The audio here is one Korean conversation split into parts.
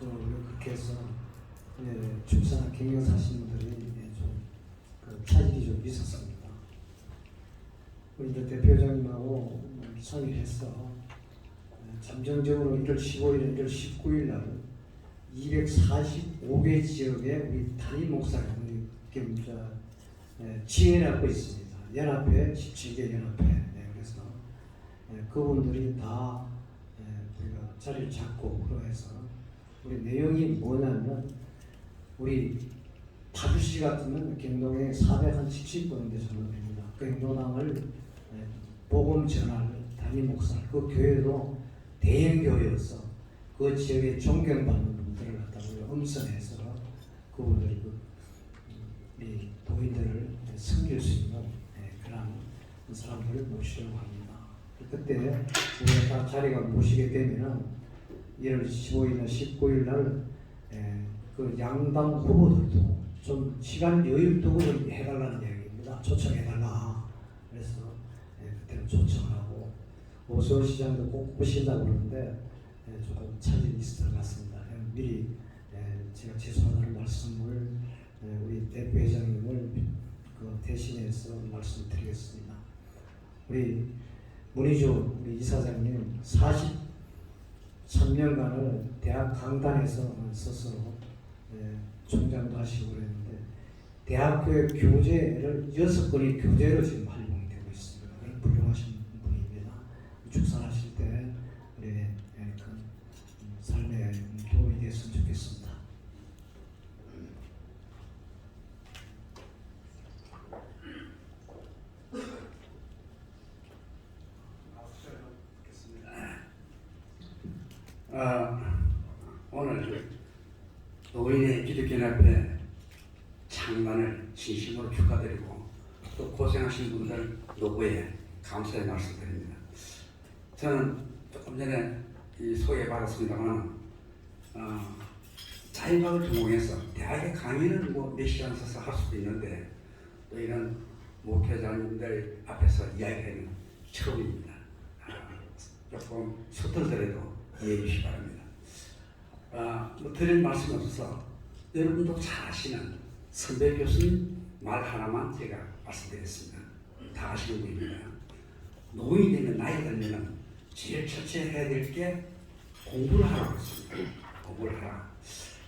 또 그렇게 해서 예, 축사나 경영 하시는 분들이 예, 좀그 차질이 좀 있었습니다. 우리 대표장님하고 상의해서 예, 잠정적으로 1월 15일, 1월 19일 날 245개 지역에 우리 단임 목사님이 겸자 예, 지혜라고 있습니다. 연합회 17개 연합회. 예, 그래서 예, 그분들이 다 예, 우리가 자리를 잡고 그러해서 우리 내용이 뭐냐면 우리 파주시 같으면 경동에 470분 정도 됩니다. 그 행동당을 예, 복음 전할 단임 목사 그 교회도 대형 교회였어. 그 지역에 존경받는 분들을 갖다가 우리가 음성해서 그분들이 그, 이 도인들을 섬길 수 있는 예, 그런 사람들을 모시려고 합니다. 그때 우리가 다 자리가 모시게 되면은 1월 15일이나 19일 날 예, 그 양당 후보들도 좀 시간 여유 두고 좀 해달라는 이야기입니다. 초청해달라. 그래서 예, 그때는 초청하고 오세훈 시장도 꼭 오신다고 그러는데 예, 조금 차질이 있을 것 같습니다. 예, 미리 예, 제가 죄송하다는 말씀을 예, 우리 대표회장님을 그 대신해서 말씀드리겠습니다. 우리 문희주 우리 이사장님 43년간을 대학 강단에서 스스로 예, 총장도 하시고 그랬는데 대학교의 교재를 여섯 권의 교재로 지금 되고 어, 오늘 노인의 기독교연합회 창단을 진심으로 축하드리고 또 고생하신 분들 노고에 감사의 말씀드립니다. 저는 조금 전에 이 소개받았습니다만 어, 자연과학을 전공해서 대학에 강의는 뭐 몇 시간 써서 할 수도 있는데 또 이런 목회자님들 앞에서 이야기하는 처음입니다. 아, 조금 서툴더라도 이해해 주시기 바랍니다. 아, 뭐 드릴 말씀이 없어서 여러분도 잘 아시는 선배 교수님 말 하나만 제가 말씀드리겠습니다. 다 아시는 분입니다. 노인이 되면 나이 들면 제일 첫째 해야 될 게 공부를 하라고 했습니다. 공부를 하라.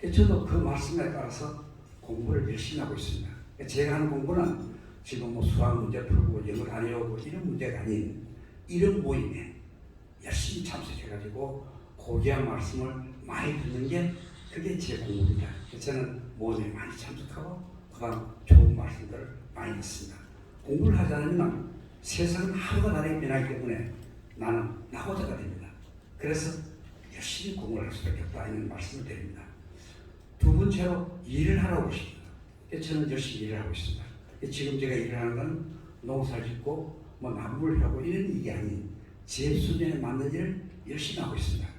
그래서 저도 그 말씀에 따라서 공부를 열심히 하고 있습니다. 그러니까 제가 하는 공부는 지금 뭐 수학 문제 풀고 영어 다녀오고 이런 문제가 아닌 이런 모임에 열심히 참석해가지고 고귀한 말씀을 많이 듣는 게 그게 제 공부입니다. 저는 모임에 많이 참석하고 그다음 좋은 말씀들을 많이 듣습니다. 공부를 하지 않으면 세상은 다르게 변하기 때문에 나는 나고자가 됩니다. 그래서 열심히 공부를 할 수밖에 없다 이런 말씀을 드립니다. 두 번째로 일을 하라고 하십니다. 저는 열심히 일을 하고 있습니다. 지금 제가 일을 하는 건 농사 짓고 뭐 나무를 하고 이런 일이 아닌 제 수준에 맞는 일을 열심히 하고 있습니다.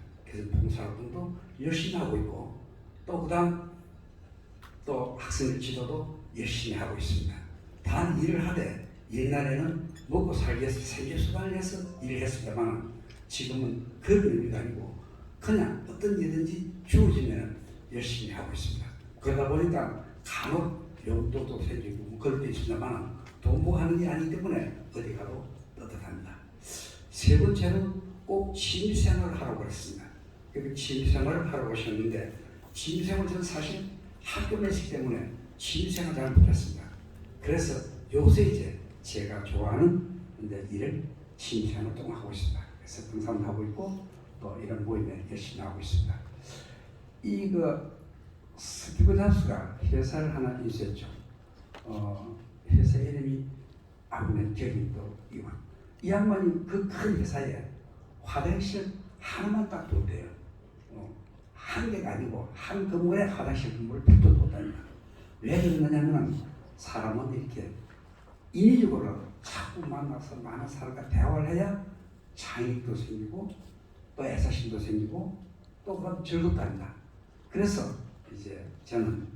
봉사활동도 열심히 하고 있고 또 그다음 또 학생 지도도 열심히 하고 있습니다. 단 일을 하되 옛날에는 먹고 살기 위해서 생계 수단을 해서 일을 했습니다만 지금은 그런 의미가 아니고 그냥 어떤 일든지 주어지면 열심히 하고 있습니다. 그러다 보니까 간혹 용도도 생기고 뭐 그럴 때 있습니다만 돈 보고 하는 게 아니기 때문에 어디 가도 떳떳합니다. 세 번째는 꼭 취미생활을 하라고 그랬습니다. 그 취미생활을 하라고 하셨는데 취미생활 저는 사실 학교 내시기 때문에 취미생활 잘 못했습니다. 그래서 요새 이제 제가 좋아하는 일을 취미생활 동안 하고 있습니다. 그래서 등산도 하고 있고 또 이런 모임에 열심히 하고 있습니다. 이그 스티브 잡스가 회사를 하나 인수했죠. 어, 회사 이름이 기억이 또 이완. 이 양반이 그 큰 회사에 화장실 하나만 딱 뒀대요. 어, 한 개가 아니고 한 건물에 화장실 건물을 빚도 뒀답니다. 왜 그러느냐면 사람은 이렇게 인위적으로 자꾸 만나서 많은 사람과 대화를 해야 창의도 생기고 또 애사심도 생기고 또 그건 즐겁답니다. 그래서 이제 저는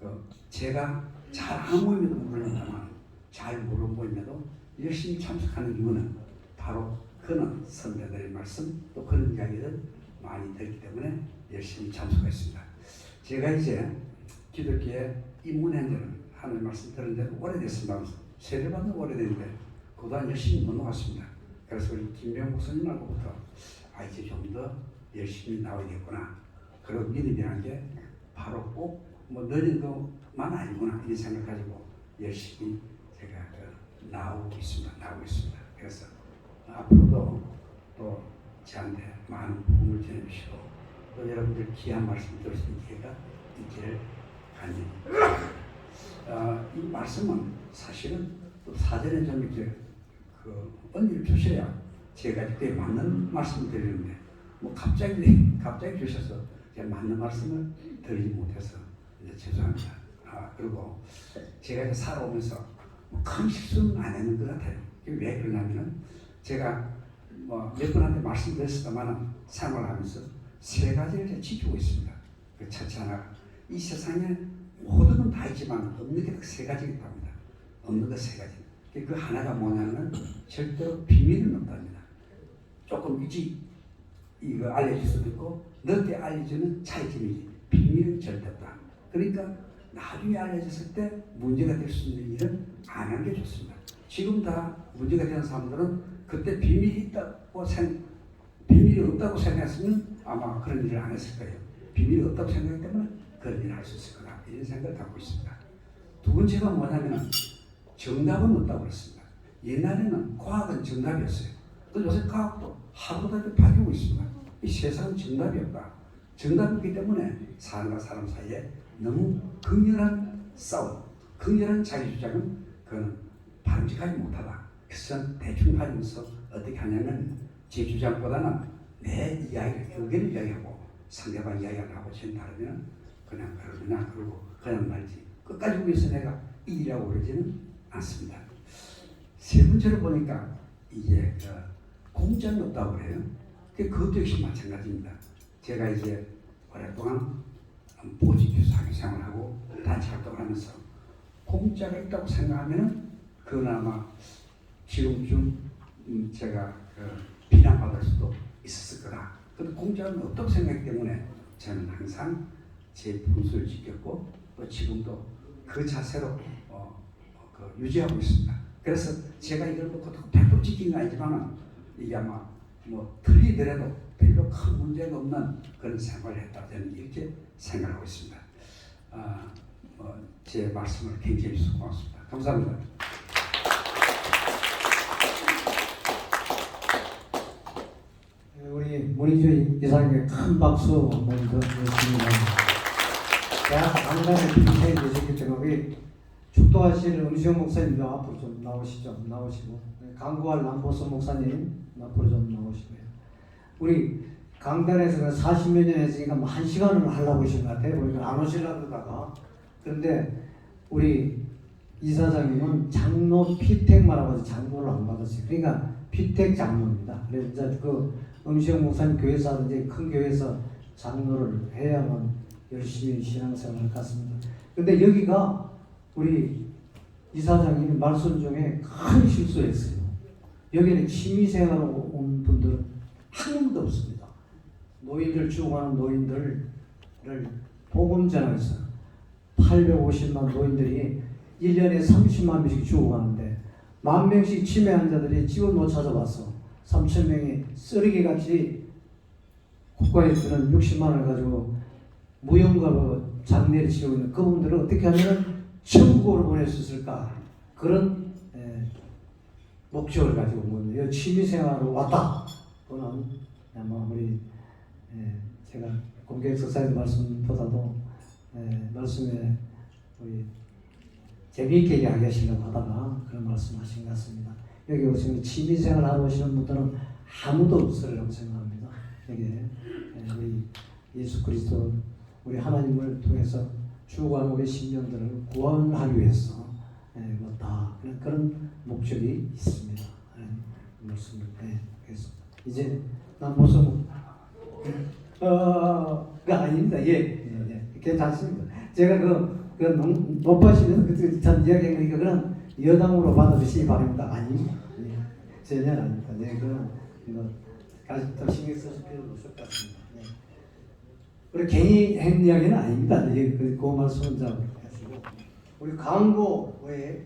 그 제가 잘 아는 모임에도 모릅니다만 잘 모르는 모임에도 열심히 참석하는 이유는 바로 그는 선배들의 말씀 또 그런 이야기를 많이 듣기 때문에 열심히 참석했습니다. 제가 이제 기독교에 입문한 지는 하나님 말씀 들은 지는 오래됐습니다. 세례받은 오래됐는데 그동안 열심히 못 나왔습니다. 그래서 우리 김병 목사님하고부터 아 이제 좀 더 열심히 나와야겠구나. 그리고 믿음이라는 게 바로 꼭 뭐 느린 것만 아니구나 이 생각 가지고 열심히 제가 그 나오고 있습니다. 나오고 있습니다. 그래서 앞으로도 또 저한테 많은 도움을 전해주시고 또 여러분들 귀한 말씀 들을 수 있는 기회가 있기를 간절히. 아, 이 말씀은 사실은 또 사전에 좀 이렇게 그 언니를 주셔야 제가 그에 맞는 말씀을 드리는데 뭐 갑자기 갑자기 주셔서 제가 맞는 말씀을 드리지 못해서 죄송합니다. 아 그리고 제가 이제 살아오면서 뭐큰 실수는 안 했는 것 같아요. 왜 그러냐면은 제가 뭐몇 분한테 말씀드렸습니다만은 생활하면서 세 가지를 지키고 있습니다. 그 첫째 하나 이 세상에 모든 건 다 있지만 없는 게 딱 세 가지가 있답니다. 없는 거 세 가지. 그 하나가 뭐냐면 절대로 비밀은 없답니다. 조금 일찍 이거 알려줄 수도 있고 늦게 알려주는 차이점이지 비밀은 절대 없다. 그러니까 나중에 알려졌을 때 문제가 될 수 있는 일은 안 하는 게 좋습니다. 지금 다 문제가 되는 사람들은 그때 비밀이 있다고 생 비밀이 없다고 생각했으면 아마 그런 일을 안 했을 거예요. 비밀이 없다고 생각하기 때문에 그런 일을 할 수 있을 거다. 이런 생각을 갖고 있습니다. 두 번째가 뭐냐면 정답은 없다고 그랬습니다. 옛날에는 과학은 정답이었어요. 또 요새 과학도 하루도 이렇게 바뀌고 있습니다. 이 세상은 정답이 없다. 정답이 없기 때문에 사람과 사람 사이에 너무 극렬한 싸움, 극렬한 자기 주장은 그건 바람직하지 못하다. 그래서 대충 가지면서 어떻게 하냐면 제 주장보다는 내 이야기, 의견을 이야기하고 상대방 이야기를 하고 전 다르면 그냥 그러구나 그러고 그냥 말지 끝까지 위해서 내가 이라고 그러지는 않습니다. 세 번째로 보니까 이게 그 공짜는 없다고 그래요. 그 그것도 역시 마찬가지입니다. 제가 이제 오랫동안 보직 교사학교 생활하고 단체 활동 하면서 공짜가 있다고 생각하면 그나마 지금쯤 음, 제가 그 비난받을 수도 있었을 거다. 근데 공짜는 없다고 생각하기 때문에 저는 항상 제 분수를 지켰고 또 지금도 그 자세로 어, 어, 그 유지하고 있습니다. 그래서 제가 이걸 놓고 100% 지킨 건 아니지만 이게 아마 뭐 틀리더라도 별로 큰 문제가 없는 그런 생활을 했다 저는 이렇게 생각하고 있습니다. 아, 어, 제 말씀을 굉장히 해주셔서 고맙습니다. 감사합니다. 네, 우리 문희주 이사님께 큰 박수 더 드리겠습니다. 대학 강단에 비롯해 계시기 때문에 축도하실 음시영 목사님도 앞으로 좀 나오시죠. 나오시고 네, 강구할 남보선 목사님 앞으로 좀 나오시고요. 우리 강단에서 40몇 년 했으니까 뭐한 시간을 하려고 하신 것 같아요. 보니까 안 오시려고 그러다가 그런데 우리 이사장님은 장로 피택만 하고 장로를 안 받았어요. 그러니까 피택 장로입니다. 그래서 이제 그 음시영 목사님 이제 큰 교회에서 장로를 해야만 열심히 신앙생활을 갔습니다. 근데 여기가 우리 이사장님이 말씀 중에 큰 실수했어요. 여기는 취미생활로 온 분들은 한 명도 없습니다. 노인들 죽어가는 노인들을 복음 전하겠어요. 850만 노인들이 1년에 30만 명씩 죽어가는데 만 명씩 치매 환자들이 집을 못 찾아봤어. 3천 명이 쓰레기 같이 국가에 주는 60만 원을 가지고 무용가로 장례를 치르고 있는 그분들을 어떻게 하면 천국으로 보낼 수 있을까 그런 에, 목적을 가지고 온 겁니다. 이 취미생활로 왔다. 또는 아마 우리 에, 제가 공개 석사의 말씀보다도 에, 말씀에 우리 재미있게 이야기하시려고 하다가 그런 말씀하신 것 같습니다. 여기 오시면 취미생활 하고 오시는 분들은 아무도 없으리라고 생각합니다. 여기 에, 우리 예수 그리스도 우리 하나님을 통해서 죽어가는 우리 심령들을 구원하기 위해서 예, 뭐다 그런, 그런 목적이 있습니다. 예, 말씀을 네, 그래서 이제 난 무슨 어가 아닙니다. 예, 예, 예, 괜찮습니다. 제가 그, 그 농- 높아시면서 그때 참 이야기하니까 그런 여담으로 받아주시기 바랍니다. 아닙니다. 예, 전혀 아닙니다. 네, 그런 이거 가지 더 신경 쓰실 필요도 없을 것 같습니다. 네. 우리 괜히 한 이야기는 아닙니다. 예, 그, 그 말씀은 자 하시고 우리 광고에